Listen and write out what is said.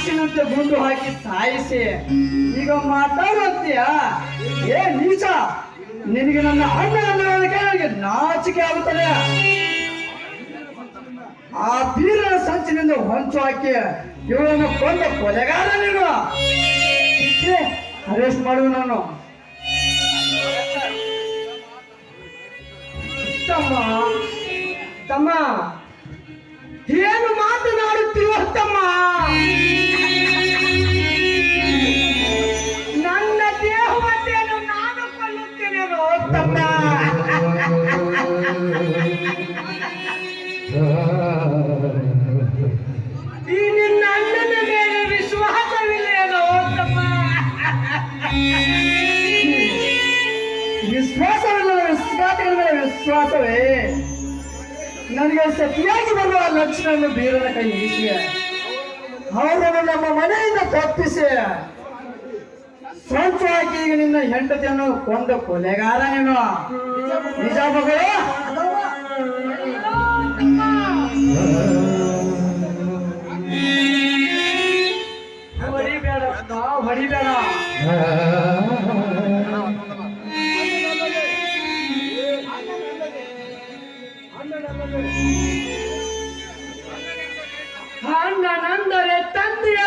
ರಾಕ್ಷಸನಂತೆ ಗುಂಡು ಹಾಕಿ ಸಾಯಿಸಿ, ಈಗ ಮಾತಾಡುತ್ತೀಯ ಏ ನೀಚ, ನಿನಗೆ ನನ್ನ ಅಣ್ಣ ಅನ್ನೋದಕ್ಕೆ ನಾಚಿಕೆ ಆಗುತ್ತದೆ. ಆ ಬೀರನ ಸಂಚಿನಿಂದ ಹೊಂಚು ಹಾಕಿ ಇವಳನ್ನು ಕೊಂದ ಕೊಲೆಗಾರ ನೀನು. ಅರೆಸ್ಟ್ ಮಾಡುವ ನಾನು ತಮ್ಮ ತಮ್ಮ. ತಮ್ಮ ಈ ನಿನ್ನ ಅಣ್ಣನ ಮೇಲೆ ವಿಶ್ವಾಸವಿಲ್ಲ ತಮ್ಮ ವಿಶ್ವಾಸವಿಲ್ಲ ವಿಶ್ವಾಸಗಳ ಮೇಲೆ ವಿಶ್ವಾಸವೇ ನನಗೆ ಸತಿಯಾಗಿ ಬರುವ ಲಕ್ಷಣ ಬೀರನ ಕೈ ಅವರನ್ನು ನಮ್ಮ ಮನೆಯಿಂದ ತಪ್ಪಿಸಿ. ಸ್ವಂತವಾಗಿ ಈಗ ನಿನ್ನ ಹೆಂಡತಿಯನ್ನು ಕೊಂದ ಕೊಲೆಗಾರ ನೀನು. ನಿಜ ಮಗಳು? ಹೊಡಿಬೇಡ ಹೊಡಿಬೇಡ. ಅಣ್ಣನಂದರೆ ತಂದೆಯ